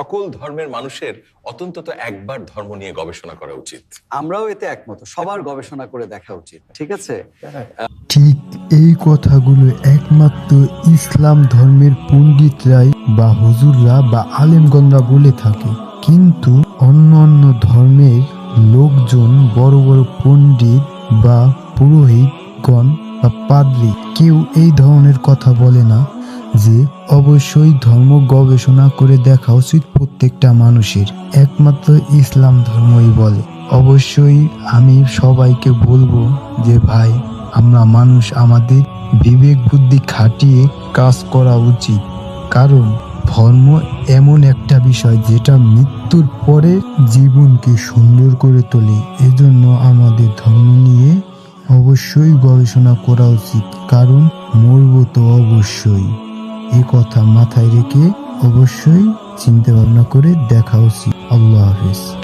সকল ধর্মের মানুষের অত্যন্তত একবার ধর্ম নিয়ে গবেষণা করা উচিত। আমরাও এতে একমত সবার গবেষণা করে দেখা উচিত ঠিক আছে? ঠিক এই কথাগুলো একমাত্র ইসলাম ধর্মের পণ্ডিতরাই বা হুজুররা বা আলেমগণরা বলে থাকে। কিন্তু অন্য অন্য ধর্মের লোকজন বড় বড় পণ্ডিত বা পুরোহিতগণ বা পাদ্রী কেউ এই ধরনের কথা বলে না। যে অবশ্যই ধর্ম গবেষণা করে দেখা উচিত প্রত্যেকটা মানুষের। একমাত্র ইসলাম ধর্মই বলে। অবশ্যই আমি সবাইকে বলব যে, ভাই, আমরা মানুষ আমাদের বিবেক বুদ্ধি খাটিয়ে কাজ করা উচিত। কারণ ধর্ম এমন একটা বিষয় যেটা মৃত্যুর পরে জীবনকে সুন্দর করে তোলে। এজন্য আমাদের ধর্ম নিয়ে অবশ্যই গবেষণা করা উচিত। কারণ মরব তো অবশ্যই। এ কথা মাথায় রেখে অবশ্যই চিন্তা ভাবনা করে দেখা উচিত। আল্লাহ হাফিজ।